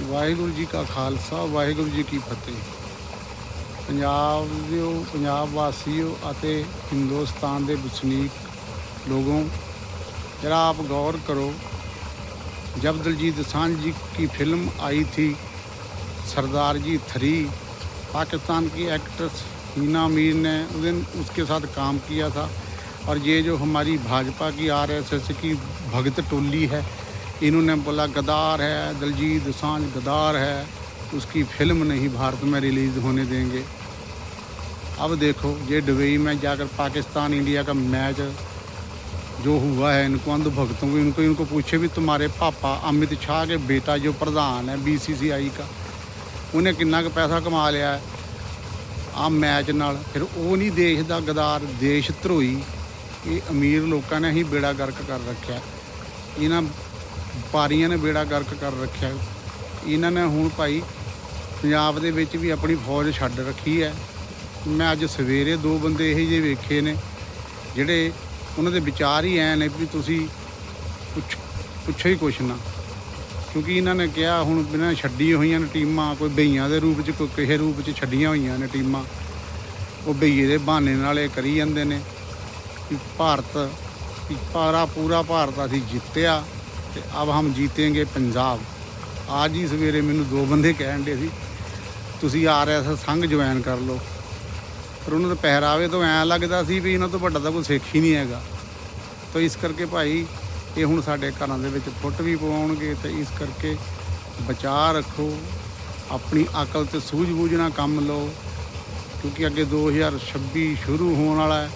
ਵਾਹਿਗੁਰੂ ਜੀ ਕਾ ਖਾਲਸਾ ਵਾਹਿਗੁਰੂ ਜੀ ਕੀ ਫਤਿਹ ਪੰਜਾਬ ਦਿਓ ਪੰਜਾਬ ਵਾਸੀਓ ਅਤੇ ਹਿੰਦੁਸਤਾਨ ਦੇ ਵਸਨੀਕ ਲੋਗੋं जरा आप गौर करो जब दिलजीत दोसांझ जी की फिल्म आई थी सरदार जी थ्री पाकिस्तान की एक्ट्रेस हीना मीर ने उस दिन उसके साथ काम किया था और ये जो हमारी भाजपा की आरएसएस की भगत टोली है इन्होंने बोला गद्दार है दिलजीत दोसांझ गद्दार है उसकी फिल्म नहीं भारत में रिलीज़ होने देंगे अब देखो ये दुबई में जाकर पाकिस्तान इंडिया का मैच जो हुआ है इनको अंधभक्तों को इनको इनको पूछे भी तुम्हारे पापा अमित शाह के बेटा जो प्रधान है बीसीसीआई का ਉਹਨੇ ਕਿੰਨਾ ਕੁ ਪੈਸਾ ਕਮਾ ਲਿਆ ਹੈ ਆ ਮੈਚ ਨਾਲ ਫਿਰ ਉਹ ਨਹੀਂ ਦੇਸ਼ ਦਾ ਗਦਾਰ ਦੇਸ਼ ਧਰੋਈ ਇਹ ਅਮੀਰ ਲੋਕਾਂ ਨੇ ਹੀ ਬੇੜਾ ਗਰਕ ਕਰ ਰੱਖਿਆ ਇਹਨਾਂ ਵਪਾਰੀਆਂ ਨੇ ਬੇੜਾ ਗਰਕ ਕਰ ਰੱਖਿਆ। ਇਹਨਾਂ ਨੇ ਹੁਣ ਭਾਈ ਪੰਜਾਬ ਦੇ ਵਿੱਚ ਵੀ ਆਪਣੀ ਫੌਜ ਛੱਡ ਰੱਖੀ ਹੈ। ਮੈਂ ਅੱਜ ਸਵੇਰੇ ਦੋ ਬੰਦੇ ਇਹੋ ਜਿਹੇ ਵੇਖੇ ਨੇ, ਜਿਹੜੇ ਉਹਨਾਂ ਦੇ ਵਿਚਾਰ ਹੀ ਐ ਨੇ ਵੀ ਤੁਸੀਂ ਪੁੱਛ, ਪੁੱਛੋ ਹੀ ਕੁਛ ਨਾ। ਕਿਉਂਕਿ ਇਹਨਾਂ ਨੇ ਕਿਹਾ ਹੁਣ ਬਿਨਾਂ ਛੱਡੀ ਹੋਈਆਂ ਨੇ ਟੀਮਾਂ, ਕੋਈ ਬਈਆਂ ਦੇ ਰੂਪ 'ਚ, ਕੋਈ ਕਿਸੇ ਰੂਪ 'ਚ ਛੱਡੀਆਂ ਹੋਈਆਂ ਨੇ ਟੀਮਾਂ। ਉਹ ਬਈਏ ਦੇ ਬਹਾਨੇ ਨਾਲ ਇਹ ਕਰੀ ਜਾਂਦੇ ਨੇ। ਕਿ ਭਾਰਤ ਕਿ ਪਾਰਾ ਪੂਰਾ ਭਾਰਤ ਅਸੀਂ ਜਿੱਤਿਆ। ਤੇ ਅਬ ਹਮ ਜੀਤेंगे ਪੰਜਾਬ। ਅੱਜ ਹੀ ਸਵੇਰੇ ਮੈਨੂੰ ਦੋ ਬੰਦੇ ਕਹਿਣ ਦੇ ਸੀ, ਤੁਸੀਂ ਆਰਐਸ ਸੰਘ ਜੁਆਇਨ ਕਰ ਲਓ। ਪਰ ਉਹਨਾਂ ਦੇ ਪਹਿਰਾਵੇ ਤੋਂ ਐਂ ਲੱਗਦਾ ਸੀ ਵੀ ਇਹਨਾਂ ਤੋਂ ਵੱਡਾ ਤਾਂ ਕੋਈ ਸਿੱਖ ਹੀ ਨਹੀਂ ਹੈਗਾ। ਤਾਂ ਇਸ ਕਰਕੇ ਭਾਈ, ਇਹ ਹੁਣ ਸਾਡੇ ਘਰਾਂ ਦੇ ਵਿੱਚ ਫੁੱਟ ਵੀ ਪਵਾਉਣਗੇ ਤੇ ਇਸ ਕਰਕੇ ਬਚਾਅ ਰੱਖੋ, ਆਪਣੀ ਅਕਲ ਤੇ ਸੂਝ-ਬੂਝ ਨਾਲ ਕੰਮ ਲਓ। ਕਿਉਂਕਿ ਅੱਗੇ 2026 ਸ਼ੁਰੂ ਹੋਣ ਵਾਲਾ ਹੈ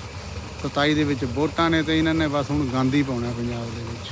27 ਦੇ ਵਿੱਚ ਵੋਟਾਂ ਨੇ ਤੇ ਇਹਨਾਂ ਨੇ ਬਸ ਹੁਣ ਗਾਂਧੀ ਪਾਉਣਾ ਪੰਜਾਬ ਦੇ ਵਿੱਚ।